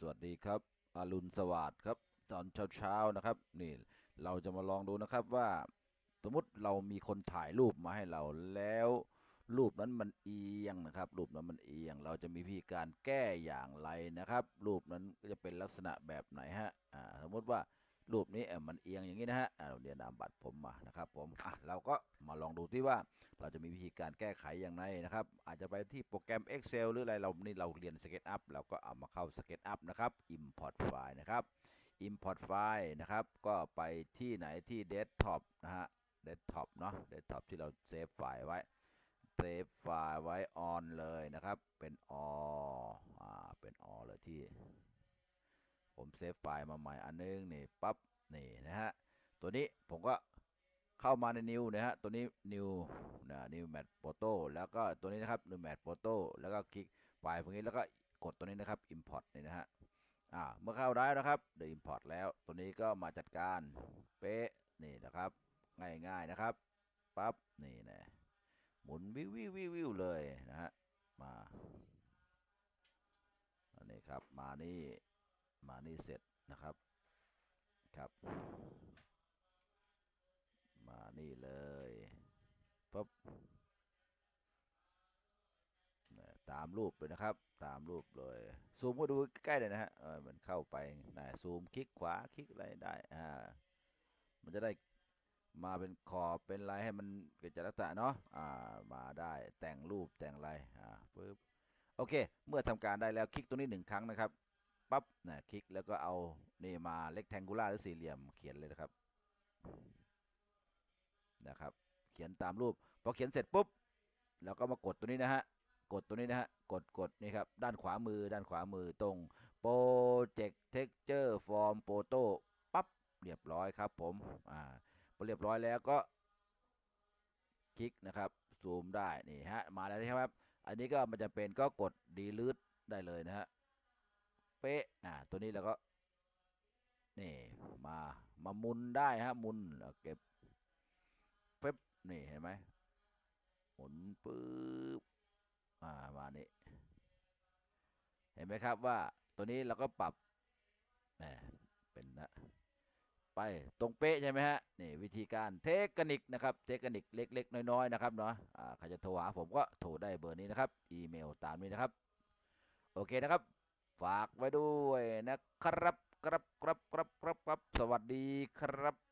สวัสดีครับอรุณสวัสดิ์ครับตอนเช้าๆนะครับ นี่เราจะมาลองดูนะครับว่าสมมติเรามีคนถ่ายรูปมาให้เราแล้วรูปนั้นมันเอียงนะครับ รูปนั้นมันเอียง เราจะมีวิธีการแก้อย่างไรนะครับ รูปนั้นก็จะเป็นลักษณะแบบไหนฮะอ่าสมมติว่า รูปนี้เอ่อมันเอียงอย่างนี้นะฮะอ่าเราเรียนนามบัตรผมมานะครับผมอะเราก็มาลองดูที่ว่าเราจะมีวิธีการแก้ไขอย่างไรนะครับ อาจจะไปที่โปรแกรม Excel หรืออะไรเรานี่เราเรียน SketchUp เราก็เอามาเข้า SketchUp นะครับ Import File นะครับ Import File นะครับ ก็ไปที่ไหนที่ Desktop นะฮะ Desktop เนาะ Desktop ที่เราเซฟไฟล์ไว้เซฟไฟล์ไว้ on เลยนะครับ เป็น all อ่าเป็น all เลยที่ ผมเซฟไฟล์มาใหม่อันนึงนี่ปั๊บนี่นะฮะตัวนี้ผมก็เข้ามาใน new นะฮะตัวนี้ new นะ new mat photo แล้วก็ตัวนี้นะครับ new mat photo แล้วก็คลิกไฟล์พวกนี้แล้วก็กดตัวนี้นะครับ import นี่นะฮะอ่าเมื่อเข้าได้นะครับเดี๋ยว import แล้วตัวนี้ก็มาจัดการเป๊ะนี่นะครับ ง่ายๆนะครับปั๊บนี่นะหมุนวิววิววิววิวเลยนะฮะมาอันนี้ครับมานี่ มานี่เสร็จนะครับครับ มานี่เลยปุ๊บตามรูปเลยนะครับ ตามรูปเลยซูมก็ดูใกล้เลยนะฮะเออมันเข้าไปนะซูมคลิกขวาคลิกอะไรได้อ่ามันจะได้มาเป็นขอบเป็นลายให้มันเกิดจากลักษณะเนาะอ่ามาได้แต่งรูปแต่งอะไรอ่าปึ๊บโอเค เมื่อทำการได้แล้วคลิกตรงนี้หนึ่งครั้งนะครับ ปั๊บนะคลิกแล้วก็เอานี่มาเล็กแทงกูล่าหรือสี่เหลี่ยมเขียนเลยนะครับนะครับ เขียนตามรูปพอเขียนเสร็จปุ๊บแล้วก็มากดตัวนี้นะฮะกดตัวนี้นะฮะกดกดนี่ครับด้านขวามือด้านขวามือตรง Project Texture Form Photo ปั๊บเรียบร้อยครับผมอ่าพอเรียบร้อยแล้วก็คลิกนะครับซูมได้นี่ฮะมาแล้วนะครับอันนี้ก็มันจะเป็นก็กด delete ได้เลยนะฮะ เป๊ะอ่าตัวนี้แล้วก็นี่มามามุนได้ฮะมุนแล้วเก็บเป๊บนี่เห็นไหมหมุนปึ๊บอ่ามานี่เห็นไหมครับว่าตัวนี้เราก็ปรับแหมเป็นนะไปตรงเป๊ะใช่ไหมฮะนี่วิธีการเทคนิคนะครับเทคนิคเล็ก ๆ น้อยๆนะครับเนาะอ่าใครจะโทรหาผมก็โทรได้เบอร์นี้นะครับอีเมลตามนี้นะครับ โอเคนะครับ ฝากไว้ด้วยนะครับครับครับครับครับครับ สวัสดีครับ